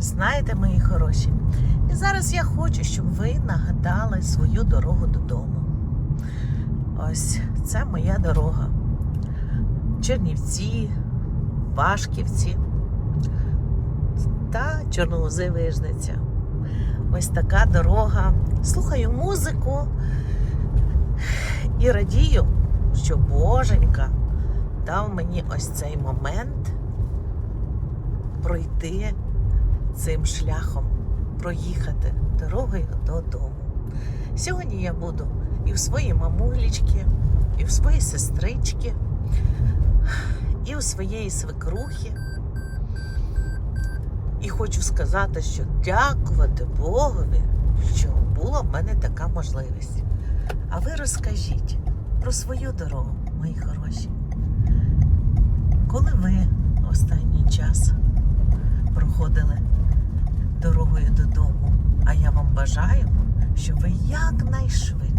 Знаєте, мої хороші. І зараз я хочу, щоб ви нагадали свою дорогу додому. Ось це моя дорога. Чернівці, Вашківці та Чорновози Вижниця. Ось така дорога. Слухаю музику і радію, що Боженька дав мені ось цей момент пройти цим шляхом, проїхати дорогою додому. Сьогодні я буду і в своїй мамулечки, і в своїй сестрички, і у своєї свекрухи. І хочу сказати, що дякувати Богові, що була в мене така можливість. А ви розкажіть про свою дорогу, мої хороші. Проходили дорогою додому, а я вам бажаю, щоб ви якнайшвидше